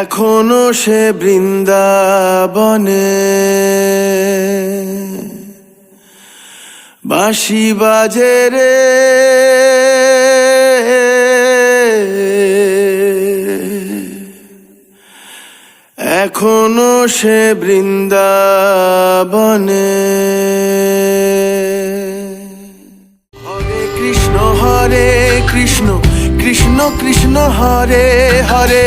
এখনও সে বৃন্দাবনে। বাঁশি বাজে রে। এখনও সে বৃন্দাবনে। হরে কৃষ্ণ হরে কৃষ্ণ কৃষ্ণ কৃষ্ণ, হরে হরে।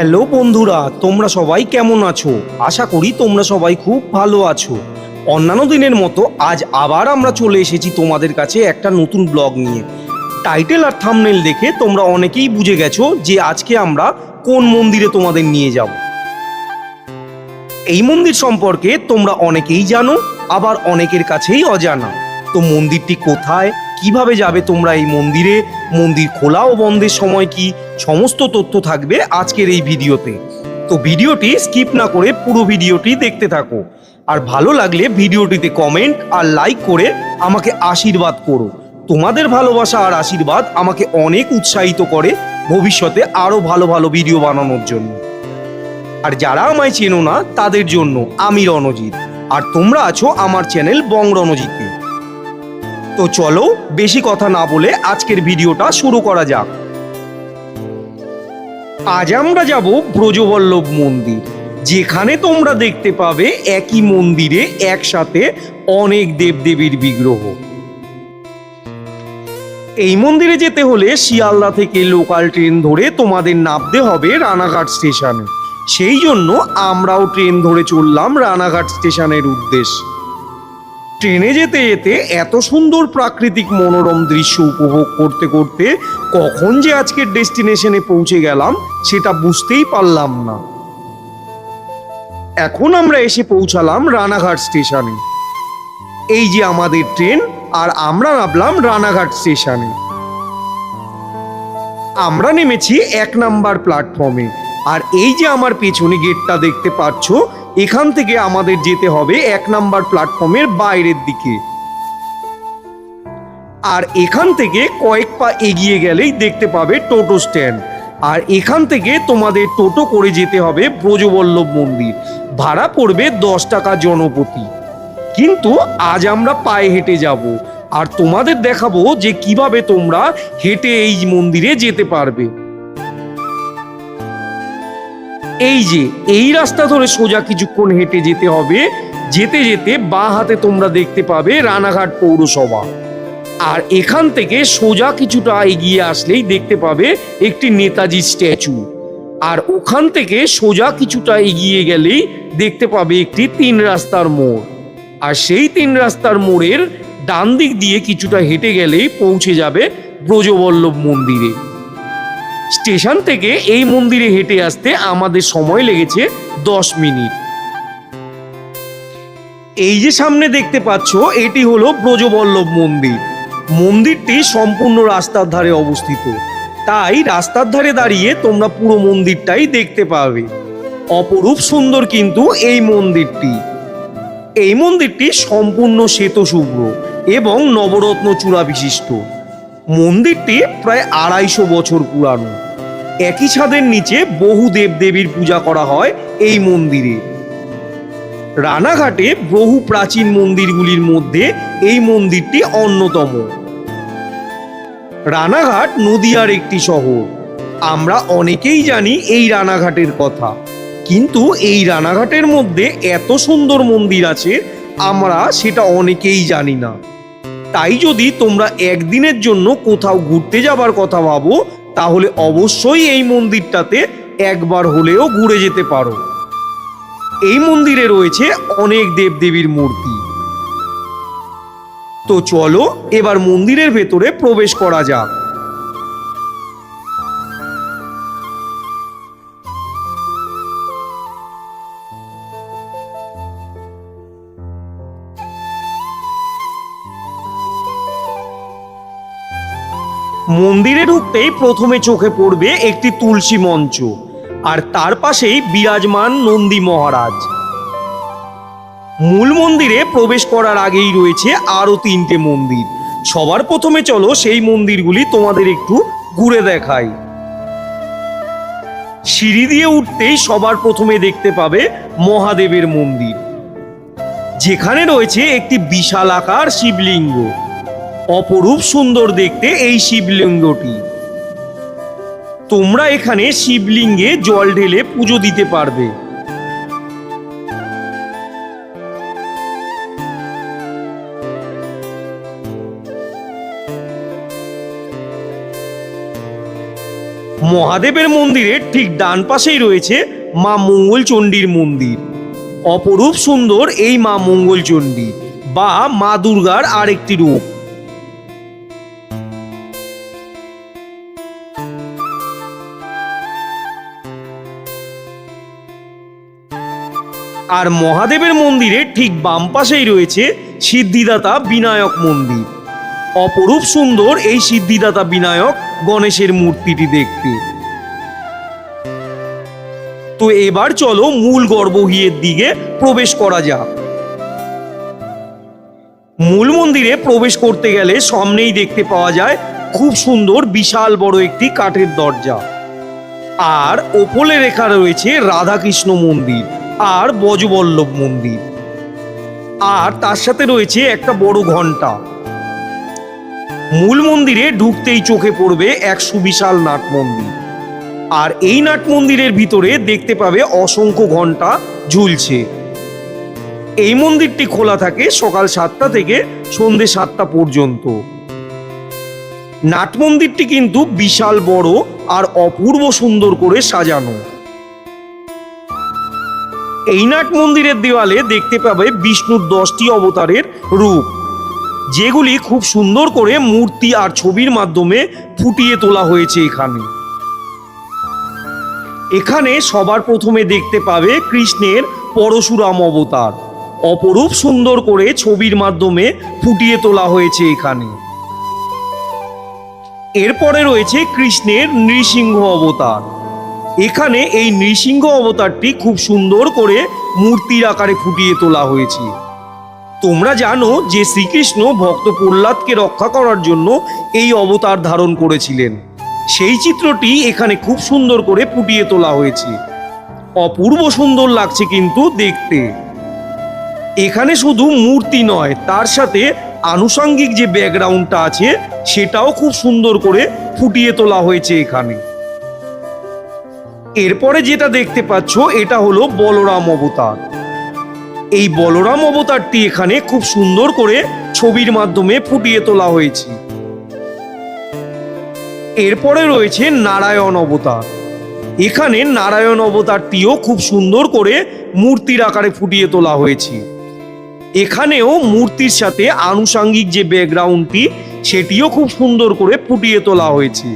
হ্যালো বন্ধুরা, তোমরা সবাই কেমন আছো? আশা করি তোমরা সবাই খুব ভালো আছো। অন্যান্য দিনের মতো আজ আবার আমরা চলে এসেছি তোমাদের কাছে একটা নতুন ব্লগ নিয়ে। টাইটেল আর থামনেল দেখে তোমরা অনেকেই বুঝে গেছো যে আজকে আমরা কোন মন্দিরে তোমাদের নিয়ে যাব। এই মন্দির সম্পর্কে তোমরা অনেকেই জানো, আবার অনেকের কাছেই অজানা। তো মন্দিরটি কোথায় কীভাবে যাবে তোমরা এই মন্দিরে? মন্দির খোলা ও বন্ধের সময় কি? সমস্ত তথ্য থাকবে আজকের এই ভিডিওতে। তো ভিডিওটি স্কিপ না করে পুরো ভিডিওটি দেখতে থাকো। আর ভালো লাগলে ভিডিওটিতে কমেন্ট আর লাইক করে আমাকে আশীর্বাদ করো। তোমাদের ভালোবাসা আর আশীর্বাদ আমাকে অনেক উৎসাহিত করে ভবিষ্যতে আরও ভালো ভালো ভিডিও বানানোর জন্য। আর যারা আমায় চেনো না, তাদের জন্য আমি রণজিৎ। আর তোমরা আছো আমার চ্যানেল বং রণজিতে তো চলো বেশি কথা না বলে আজকের ভিডিওটা শুরু করা যাক। আজ আমরা যাব ব্রজবল্লভ মন্দির। যেখানে তোমরা দেখতে পাবে একই মন্দিরে একসাথে অনেক দেবদেবীর বিগ্রহ। এই মন্দিরে যেতে হলে শিয়ালদা থেকে লোকাল ট্রেন ধরে তোমাদের নামতে হবে রানাঘাট স্টেশনে। সেই জন্য আমরাও ট্রেন ধরে চললাম রানাঘাট স্টেশনের উদ্দেশ্যে। ট্রেনে যেতে যেতে এত সুন্দর প্রাকৃতিক মনোরম দৃশ্য উপভোগ করতে করতে কখন যে আজকের ডেস্টিনেশনে পৌঁছে গেলাম সেটা বুঝতেই পারলাম না। এখন আমরা এসে পৌঁছালাম রানাঘাট স্টেশনে। এই যে আমাদের ট্রেন, আর আমরা নামলাম রানাঘাট স্টেশনে। আমরা নেমেছি এক নাম্বার প্ল্যাটফর্মে। আর এই যে আমার পেছনে গেটটা দেখতে পাচ্ছ এখান থেকে আমাদের যেতে হবে এক নাম্বার প্ল্যাটফর্মের বাইরের দিকে। আর এখান থেকে কয়েক পা এগিয়ে গেলেই দেখতে পাবে টোটো স্ট্যান্ড। আর এখান থেকে তোমাদের টোটো করে যেতে হবে ব্রজবল্লভ মন্দির। ভাড়া পড়বে দশ টাকা জনপতি কিন্তু আজ আমরা পায়ে হেঁটে যাব। আর তোমাদের দেখাবো যে কীভাবে তোমরা হেঁটে এই মন্দিরে যেতে পারবে। এই যে, এই রাস্তা ধরে সোজা কিছুক্ষণ হেঁটে যেতে হবে। যেতে যেতে বাঁ হাতে তোমরা দেখতে পাবে রানাঘাট পৌরসভা। আর এখান থেকে সোজা কিছুটা এগিয়ে আসলেই দেখতে পাবে একটি নেতাজি স্ট্যাচু। আর ওখান থেকে সোজা কিছুটা এগিয়ে গেলেই দেখতে পাবে একটি তিন রাস্তার মোড়। আর সেই তিন রাস্তার মোড়ের ডান দিক দিয়ে কিছুটা হেঁটে গেলেই পৌঁছে যাবে ব্রজবল্লভ মন্দিরে। স্টেশন থেকে এই মন্দিরে হেঁটে আসতে আমাদের সময় লেগেছে দশ মিনিট। এই যে সামনে দেখতে পাচ্ছ, এটি হলো ব্রজবল্লভ মন্দির। মন্দিরটি সম্পূর্ণ রাস্তার ধারে অবস্থিত। তাই রাস্তার ধারে দাঁড়িয়ে তোমরা পুরো মন্দিরটাই দেখতে পাবে। অপরূপ সুন্দর কিন্তু এই মন্দিরটি। এই মন্দিরটি সম্পূর্ণ শ্বেতশুভ্র এবং নবরত্ন চূড়া বিশিষ্ট মন্দিরটি প্রায় আড়াইশো বছর পুরানো। একই ছাদের নিচে বহু দেবদেবীর পূজা করা হয় এই মন্দিরে। রানাঘাটে বহু প্রাচীন মন্দিরগুলির মধ্যে এই মন্দিরটি অন্যতম। রানাঘাট নদিয়ার একটি শহর। আমরা অনেকেই জানি এই রানাঘাটের কথা। কিন্তু এই রানাঘাটের মধ্যে এত সুন্দর মন্দির আছে, আমরা সেটা অনেকেই জানি না। তাই যদি তোমরা একদিনের জন্য কোথাও ঘুরতে যাবার কথা ভাবো তাহলে অবশ্যই এই মন্দিরটাতে একবার হলেও ঘুরে যেতে পারো। এই মন্দিরে রয়েছে অনেক দেবদেবীর মূর্তি। তো চলো এবার মন্দিরের ভেতরে প্রবেশ করা যাক। মন্দিরে ঢুকতেই প্রথমে চোখে পড়বে একটি তুলসী মঞ্চ, আর তার পাশেই বিরাজমান নন্দী মহারাজ। মূল মন্দিরে প্রবেশ করার আগেই রয়েছে আরও তিনটে মন্দির। সবার প্রথমে চলো সেই মন্দিরগুলি তোমাদের একটু ঘুরে দেখাই। সিঁড়ি দিয়ে উঠতেই সবার প্রথমে দেখতে পাবে মহাদেবের মন্দির, যেখানে রয়েছে একটি বিশাল আকার শিবলিঙ্গ। অপরূপ সুন্দর দেখতে এই শিবলিঙ্গটি। তোমরা এখানে শিবলিঙ্গে জল ঢেলে পুজো দিতে পারবে। মহাদেবের মন্দিরের ঠিক ডান পাশেই রয়েছে মা মঙ্গলচণ্ডীর মন্দির। অপরূপ সুন্দর এই মা মঙ্গলচণ্ডী বা মা দুর্গার আরেকটি রূপ। আর মহাদেবের মন্দিরে ঠিক বাম পাশেই রয়েছে সিদ্ধিদাতা বিনায়ক মন্দির। অপরূপ সুন্দর এই সিদ্ধিদাতা বিনায়ক গণেশের মূর্তিটি দেখতে। তো এবার চলো মূল গর্ভগৃহের দিকে প্রবেশ করা যাক। মূল মন্দিরে প্রবেশ করতে গেলে সামনেই দেখতে পাওয়া যায় খুব সুন্দর বিশাল বড় একটি কাঠের দরজা। আর ওপরে লেখা রয়েছে রাধাকৃষ্ণ মন্দির। আর বজবল্লভ মন্দির। আর তার সাথে রয়েছে একটা বড় ঘণ্টা মূল মন্দিরে ঢুকতেই চোখে পড়বে এক সুবিশাল নাট মন্দির। আর এই নাট মন্দিরের ভিতরে দেখতে পাবে অসংখ্য ঘণ্টা ঝুলছে। এই মন্দিরটি খোলা থাকে সকাল সাতটা থেকে সন্ধে সাতটা পর্যন্ত। নাট মন্দিরটি কিন্তু বিশাল বড় আর অপূর্ব সুন্দর করে সাজানো। এই নাট মন্দিরের দেওয়ালে দেখতে পাবে বিষ্ণুর দশটি অবতারের রূপ, যেগুলি খুব সুন্দর করে মূর্তি আর ছবির মাধ্যমে ফুটিয়ে তোলা হয়েছে এখানে। এখানে সবার প্রথমে দেখতে পাবে কৃষ্ণের পরশুরাম অবতার, অপরূপ সুন্দর করে ছবির মাধ্যমে ফুটিয়ে তোলা হয়েছে এখানে। এরপরে রয়েছে কৃষ্ণের নৃসিংহ অবতার এখানে এই নৃসিংহ অবতারটি খুব সুন্দর করে মূর্তির আকারে ফুটিয়ে তোলা হয়েছে। তোমরা জানো যে শ্রীকৃষ্ণ ভক্ত প্রহ্লাদকে রক্ষা করার জন্য এই অবতার ধারণ করেছিলেন। সেই চিত্রটি এখানে খুব সুন্দর করে ফুটিয়ে তোলা হয়েছে। অপূর্ব সুন্দর লাগছে কিন্তু দেখতে। এখানে শুধু মূর্তি নয়, তার সাথে আনুষঙ্গিক যে ব্যাকগ্রাউন্ডটা আছে, সেটাও খুব সুন্দর করে ফুটিয়ে তোলা হয়েছে এখানে। এরপরে যেটা দেখতে পাচ্ছ, এটা হলো বলরাম অবতার। এই বলরাম অবতারটি এখানে খুব সুন্দর করে ছবির মাধ্যমে ফুটিয়ে তোলা হয়েছে। এরপরে রয়েছে নারায়ণ অবতার। এখানে নারায়ণ অবতারটিও খুব সুন্দর করে মূর্তির আকারে ফুটিয়ে তোলা হয়েছে। এখানেও মূর্তির সাথে আনুষাঙ্গিক যে ব্যাকগ্রাউন্ডটি সেটিও খুব সুন্দর করে ফুটিয়ে তোলা হয়েছে।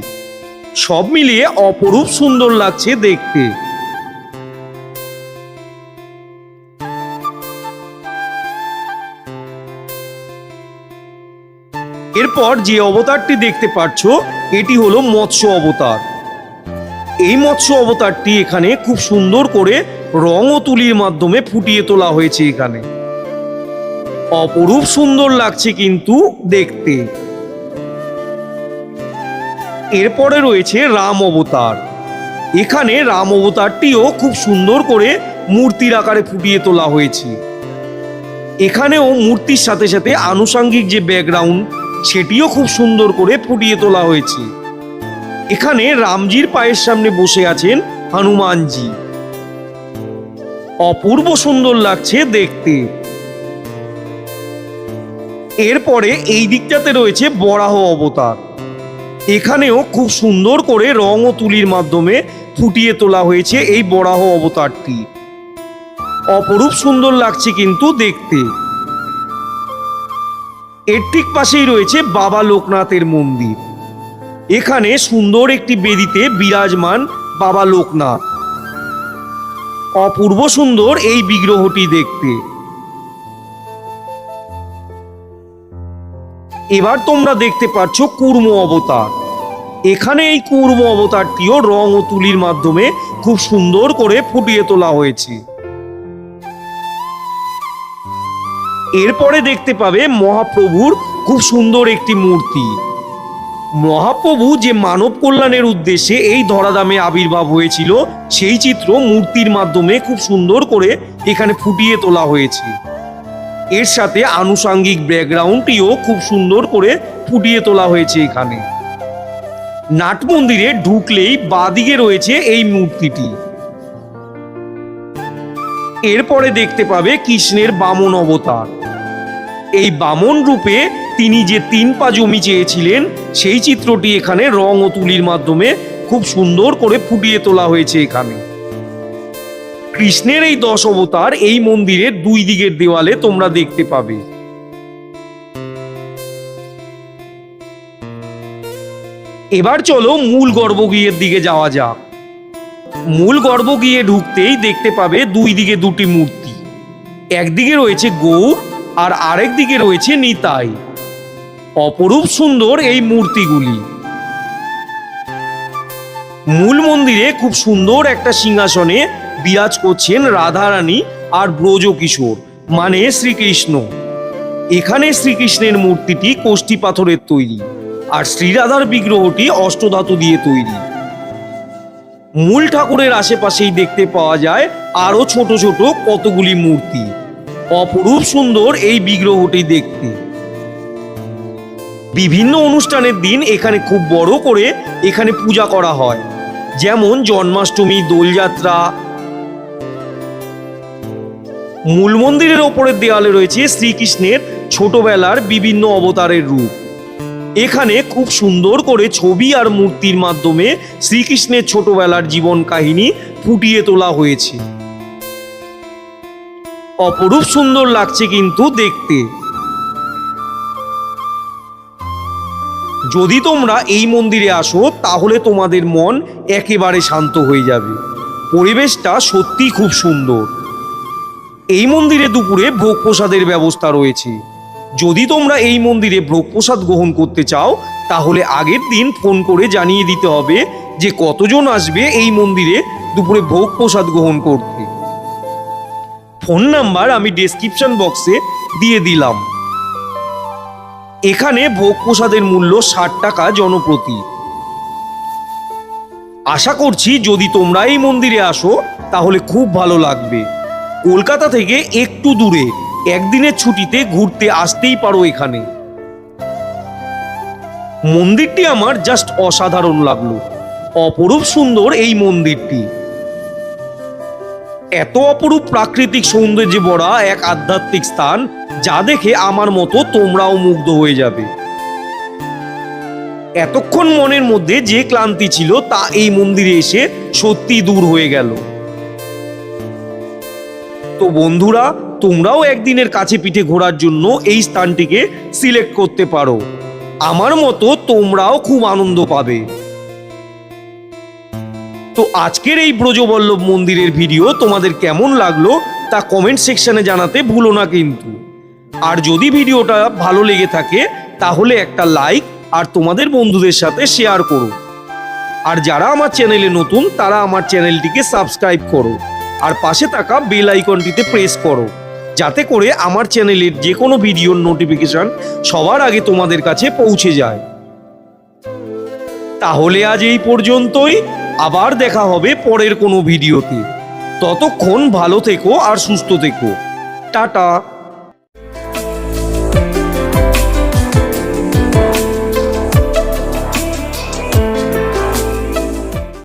সব মিলিয়ে অপরূপ সুন্দর লাগছে দেখতে। এরপর যে অবতারটি দেখতে পাচ্ছ, এটি হলো মৎস্য অবতার। এই মৎস্য অবতারটি এখানে খুব সুন্দর করে রং ও তুলির মাধ্যমে ফুটিয়ে তোলা হয়েছে এখানে। অপরূপ সুন্দর লাগছে কিন্তু দেখতে। এরপরে রয়েছে রাম অবতার। এখানে রাম অবতারটিও খুব সুন্দর করে মূর্তির আকারে ফুটিয়ে তোলা হয়েছে। এখানেও মূর্তির সাথে সাথে আনুষাঙ্গিক যে ব্যাকগ্রাউন্ড সেটিও খুব সুন্দর করে ফুটিয়ে তোলা হয়েছে। এখানে রামজির পায়ের সামনে বসে আছেন হনুমানজি। অপূর্ব সুন্দর লাগছে দেখতে। এরপরে এই দিকটাতে রয়েছে বরাহ অবতার। এখানেও খুব সুন্দর করে রং ও তুলির মাধ্যমে ফুটিয়ে তোলা হয়েছে এই বরাহ অবতারটি। অপরূপ সুন্দর লাগছে কিন্তু দেখতে। এর ঠিক পাশেই রয়েছে বাবা লোকনাথের মন্দির। এখানে সুন্দর একটি বেদিতে বিরাজমান বাবা লোকনাথ। অপূর্ব সুন্দর এই বিগ্রহটি দেখতে। এবার তোমরা দেখতে পাচ্ছ কুর্ম অবতার। এখানে এই কুর্ম অবতারটিও রং ও তুলির মাধ্যমে খুব সুন্দর করে ফুটিয়ে তোলা হয়েছে। এরপরে দেখতে পাবে মহাপ্রভুর খুব সুন্দর একটি মূর্তি। মহাপ্রভু যে মানব কল্যাণের উদ্দেশ্যে এই ধরাধামে আবির্ভাব হয়েছিল, সেই চিত্র মূর্তির মাধ্যমে খুব সুন্দর করে এখানে ফুটিয়ে তোলা হয়েছে। এর সাথে আনুষাঙ্গিক ব্যাকগ্রাউন্ডটিও খুব সুন্দর করে ফুটিয়ে তোলা হয়েছে এখানে। নাট মন্দিরে ঢুকলেই বাদিকে রয়েছে এই মূর্তিটি। এরপরে দেখতে পাবে কৃষ্ণের বামন অবতার। এই বামন রূপে তিনি যে তিন পা জমি চেয়েছিলেন, সেই চিত্রটি এখানে রং ও তুলির মাধ্যমে খুব সুন্দর করে ফুটিয়ে তোলা হয়েছে এখানে। কৃষ্ণের এই দশ অবতার এই মন্দিরের দুই দিকের দেওয়ালে তোমরা দেখতে পাবে। এবার চলো মূল গর্ভগৃহের দিকে যাওয়া যাক। মূল গর্ভগৃহে ঢুকতেই দেখতে পাবে দুই দিকে দুটি মূর্তি। একদিকে রয়েছে গৌর আর আরেক দিকে রয়েছে নিতাই। অপরূপ সুন্দর এই মূর্তিগুলি। মূল মন্দিরে খুব সুন্দর একটা সিংহাসনে বিরাজ করছেন রাধারানী আর ব্রজ কিশোর মানে শ্রীকৃষ্ণ। এখানে শ্রীকৃষ্ণের মূর্তিটি কোষ্ঠী পাথরের তৈরি আর শ্রীরাধার বিগ্রহটি অষ্টধাতু দিয়ে তৈরি। মূল ঠাকুরের আশেপাশেই দেখতে পাওয়া যায় আরও ছোট ছোট কতগুলি মূর্তি। অপরূপ সুন্দর এই বিগ্রহটি দেখতে। বিভিন্ন অনুষ্ঠানের দিন এখানে খুব বড় করে এখানে পূজা করা হয়। যেমন জন্মাষ্টমী, দোলযাত্রা মূল মন্দিরের ওপরের দেওয়ালে রয়েছে শ্রীকৃষ্ণের ছোটবেলার বিভিন্ন অবতারের রূপ। এখানে খুব সুন্দর করে ছবি আর মূর্তির মাধ্যমে শ্রীকৃষ্ণের ছোটবেলার জীবন কাহিনী ফুটিয়ে তোলা হয়েছে। অপরূপ সুন্দর লাগছে কিন্তু দেখতে। যদি তোমরা এই মন্দিরে আসো, তাহলে তোমাদের মন একেবারে শান্ত হয়ে যাবে। পরিবেশটা সত্যি খুব সুন্দর। এই মন্দিরে দুপুরে ভোগ প্রসাদের ব্যবস্থা রয়েছে। যদি তোমরা এই মন্দিরে ভোগ প্রসাদ গ্রহণ করতে চাও, তাহলে আগের দিন ফোন করে জানিয়ে দিতে হবে যে কতজন আসবে এই মন্দিরে দুপুরে ভোগ প্রসাদ গ্রহণ করতে। ফোন নাম্বার আমি ডেসক্রিপশন বক্সে দিয়ে দিলাম। এখানে ভোগ প্রসাদের মূল্য ষাট টাকা জনপ্রতি। আশা করছি যদি তোমরা এই মন্দিরে আসো, তাহলে খুব ভালো লাগবে। কলকাতা থেকে একটু দূরে। একদিনের ছুটিতে ঘুরতে আসতেই পারো এখানে। মন্দিরটি আমার জাস্ট অসাধারণ লাগল। অপরূপ সুন্দর এই মন্দিরটি। এত অপরূপ প্রাকৃতিক সৌন্দর্যে ভরা এক আধ্যাত্মিক স্থান, যা দেখে আমার মতো তোমরাও মুগ্ধ হয়ে যাবে। এতক্ষণ মনের মধ্যে যে ক্লান্তি ছিল, তা এই মন্দিরে এসে সত্যি দূর হয়ে গেল। তো বন্ধুরা, তোমরাও একদিনের কাছে পিঠে ঘোরার জন্য এই স্থানটিকে সিলেক্ট করতে পারো। আমার মতো তোমরাও খুব আনন্দ পাবে। তো আজকের এই ব্রজবল্লভ মন্দিরের ভিডিও তোমাদের কেমন লাগল তা কমেন্ট সেকশনে জানাতে ভুলো না কিন্তু। আর যদি ভিডিওটা ভালো লেগে থাকে, তাহলে একটা লাইক আর তোমাদের বন্ধুদের সাথে শেয়ার করো। আর যারা আমার চ্যানেলে নতুন, তারা আমার চ্যানেলটিকে সাবস্ক্রাইব করো। আর পাশে থাকা বেল আইকনটিতে প্রেস করো। যাতে করে আমার চ্যানেলের যে কোনো ভিডিওর নোটিফিকেশন সবার আগে তোমাদের কাছে পৌঁছে যায়। তাহলে আজ এই পর্যন্তই। আবার দেখা হবে পরের কোনো ভিডিওতে ততক্ষণ ভালো থেকো আর সুস্থ থেকো। টাটা।